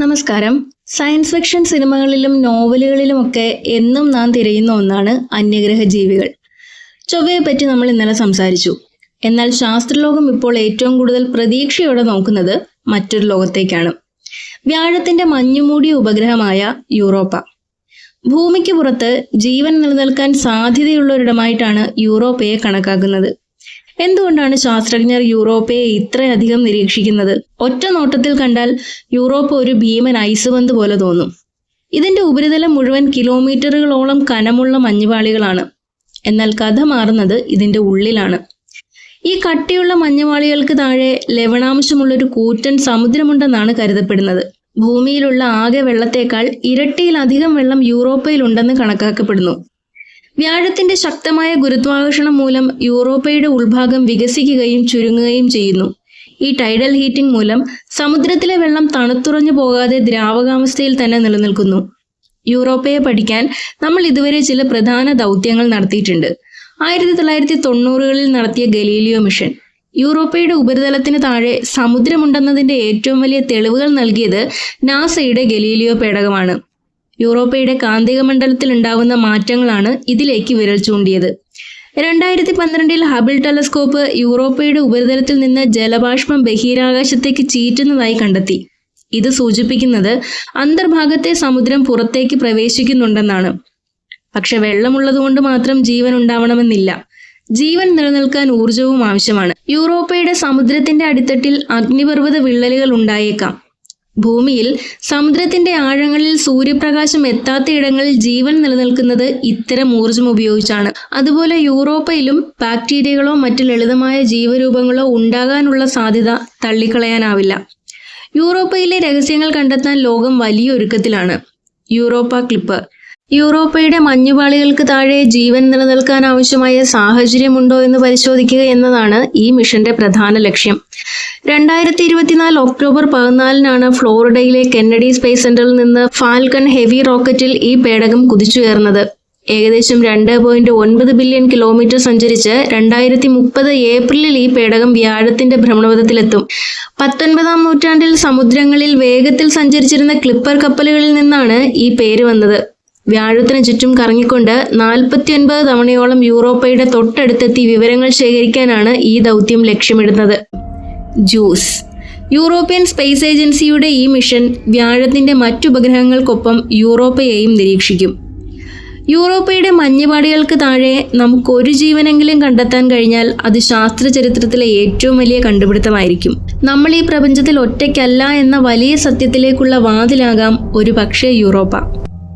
നമസ്കാരം. Science fiction സിനിമകളിലും നോവലുകളിലുമൊക്കെ എന്നും നാം തിരയുന്ന ഒന്നാണ് അന്യഗ്രഹ ജീവികൾ. ചൊവ്വയെ പറ്റി നമ്മൾ ഇന്നലെ സംസാരിച്ചു. എന്നാൽ ശാസ്ത്രലോകം ഇപ്പോൾ ഏറ്റവും കൂടുതൽ പ്രതീക്ഷയോടെ നോക്കുന്നത് മറ്റൊരു ലോകത്തേക്കാണ്. വ്യാഴത്തിന്റെ മഞ്ഞുമൂടിയ ഉപഗ്രഹമായ യൂറോപ്പ. ഭൂമിക്ക് പുറത്ത് ജീവൻ നിലനിൽക്കാൻ സാധ്യതയുള്ള ഒരിടമായിട്ടാണ് യൂറോപ്പയെ കണക്കാക്കുന്നത്. എന്തുകൊണ്ടാണ് ശാസ്ത്രജ്ഞർ യൂറോപ്പയെ ഇത്രയധികം നിരീക്ഷിക്കുന്നത്? ഒറ്റ നോട്ടത്തിൽ കണ്ടാൽ യൂറോപ്പ് ഒരു ഭീമൻ ഐസ് പന്ത് പോലെ തോന്നും. ഇതിന്റെ ഉപരിതലം മുഴുവൻ കിലോമീറ്ററുകളോളം കനമുള്ള മഞ്ഞുപാളികളാണ് എന്നാൽ കഥ മാറുന്നത് ഇതിന്റെ ഉള്ളിലാണ്. ഈ കട്ടിയുള്ള മഞ്ഞുപാളികൾക്ക് താഴെ ലവണാംശമുള്ളൊരു കൂറ്റൻ സമുദ്രമുണ്ടെന്നാണ് കരുതപ്പെടുന്നത്. ഭൂമിയിലുള്ള ആകെ വെള്ളത്തേക്കാൾ ഇരട്ടിയിലധികം വെള്ളം യൂറോപ്പയിലുണ്ടെന്ന് കണക്കാക്കപ്പെടുന്നു. വ്യാഴത്തിന്റെ ശക്തമായ ഗുരുത്വാകർഷണം മൂലം യൂറോപ്പയുടെ ഉൾഭാഗം വികസിക്കുകയും ചുരുങ്ങുകയും ചെയ്യുന്നു. ഈ ടൈഡൽ ഹീറ്റിംഗ് മൂലം സമുദ്രത്തിലെ വെള്ളം തണുത്തുറഞ്ഞു പോകാതെ ദ്രാവകാവസ്ഥയിൽ തന്നെ നിലനിൽക്കുന്നു. യൂറോപ്പയെ പഠിക്കാൻ നമ്മൾ ഇതുവരെ ചില പ്രധാന ദൗത്യങ്ങൾ നടത്തിയിട്ടുണ്ട്. ആയിരത്തി തൊള്ളായിരത്തി തൊണ്ണൂറുകളിൽ നടത്തിയ ഗലീലിയോ മിഷൻ. യൂറോപ്പയുടെ ഉപരിതലത്തിന് താഴെ സമുദ്രമുണ്ടെന്നതിന്റെ ഏറ്റവും വലിയ തെളിവുകൾ നൽകിയത് നാസയുടെ ഗലീലിയോ പേടകമാണ്. യൂറോപ്പയുടെ കാന്തിക മണ്ഡലത്തിൽ ഉണ്ടാകുന്ന മാറ്റങ്ങളാണ് ഇതിലേക്ക് വിരൽ ചൂണ്ടിയത്. രണ്ടായിരത്തി പന്ത്രണ്ടിൽ ഹബിൾ ടെലസ്കോപ്പ് യൂറോപ്പയുടെ ഉപരിതലത്തിൽ നിന്ന് ജലബാഷ്പം ബഹിരാകാശത്തേക്ക് ചീറ്റുന്നതായി കണ്ടെത്തി. ഇത് സൂചിപ്പിക്കുന്നത് അന്തർഭാഗത്തെ സമുദ്രം പുറത്തേക്ക് പ്രവേശിക്കുന്നുണ്ടെന്നാണ്. പക്ഷെ വെള്ളമുള്ളതുകൊണ്ട് മാത്രം ജീവൻ ഉണ്ടാവണമെന്നില്ല. ജീവൻ നിലനിൽക്കാൻ ഊർജവും ആവശ്യമാണ്. യൂറോപ്പയുടെ സമുദ്രത്തിന്റെ അടിത്തട്ടിൽ അഗ്നിപർവത വിള്ളലുകൾ ഉണ്ടായേക്കാം. ഭൂമിയിൽ സമുദ്രത്തിന്റെ ആഴങ്ങളിൽ സൂര്യപ്രകാശം എത്താത്ത ഇടങ്ങളിൽ ജീവൻ നിലനിൽക്കുന്നത് ഇത്തരം ഊർജം ഉപയോഗിച്ചാണ്. അതുപോലെ യൂറോപ്പയിലും ബാക്ടീരിയകളോ മറ്റു ലളിതമായ ജീവരൂപങ്ങളോ ഉണ്ടാകാനുള്ള സാധ്യത തള്ളിക്കളയാനാവില്ല. യൂറോപ്പയിലെ രഹസ്യങ്ങൾ കണ്ടെത്താൻ ലോകം വലിയ ഒരുക്കത്തിലാണ്. Europa clip. യൂറോപ്പയുടെ മഞ്ഞുപാളികൾക്ക് താഴെ ജീവൻ നിലനിൽക്കാൻ ആവശ്യമായ സാഹചര്യമുണ്ടോ എന്ന് പരിശോധിക്കുക എന്നതാണ് ഈ മിഷന്റെ പ്രധാന ലക്ഷ്യം. രണ്ടായിരത്തി ഇരുപത്തിനാല് ഒക്ടോബർ പതിനാലിനാണ് ഫ്ലോറിഡയിലെ കെന്നഡി സ്പേസ് സെന്ററിൽ നിന്ന് ഫാൽക്കൺ ഹെവി റോക്കറ്റിൽ ഈ പേടകം കുതിച്ചുയർന്നത്. ഏകദേശം രണ്ട് പോയിന്റ് ഒൻപത് ബില്യൺ കിലോമീറ്റർ സഞ്ചരിച്ച് രണ്ടായിരത്തി മുപ്പത് ഏപ്രിലിൽ ഈ പേടകം വ്യാഴത്തിന്റെ ഭ്രമണപഥത്തിലെത്തും. പത്തൊൻപതാം നൂറ്റാണ്ടിൽ സമുദ്രങ്ങളിൽ വേഗത്തിൽ സഞ്ചരിച്ചിരുന്ന ക്ലിപ്പർ കപ്പലുകളിൽ നിന്നാണ് ഈ പേര് വന്നത്. വ്യാഴത്തിന് ചുറ്റും കറങ്ങിക്കൊണ്ട് നാൽപ്പത്തി ഒൻപത് തവണയോളം യൂറോപ്പയുടെ തൊട്ടടുത്തെത്തി വിവരങ്ങൾ ശേഖരിക്കാനാണ് ഈ ദൗത്യം ലക്ഷ്യമിടുന്നത്. ജൂസ്. യൂറോപ്യൻ സ്പേസ് ഏജൻസിയുടെ ഈ മിഷൻ വ്യാഴത്തിന്റെ മറ്റുപഗ്രഹങ്ങൾക്കൊപ്പം യൂറോപ്പയെയും നിരീക്ഷിക്കും. യൂറോപ്പയുടെ മഞ്ഞുപാടികൾക്ക് താഴെ നമുക്ക് ഒരു ജീവനെങ്കിലും കണ്ടെത്താൻ കഴിഞ്ഞാൽ അത് ശാസ്ത്ര ചരിത്രത്തിലെ ഏറ്റവും വലിയ കണ്ടുപിടുത്തമായിരിക്കും. നമ്മൾ ഈ പ്രപഞ്ചത്തിൽ ഒറ്റയ്ക്കല്ല എന്ന വലിയ സത്യത്തിലേക്കുള്ള വാതിലാകാം ഒരു പക്ഷേ യൂറോപ്പ.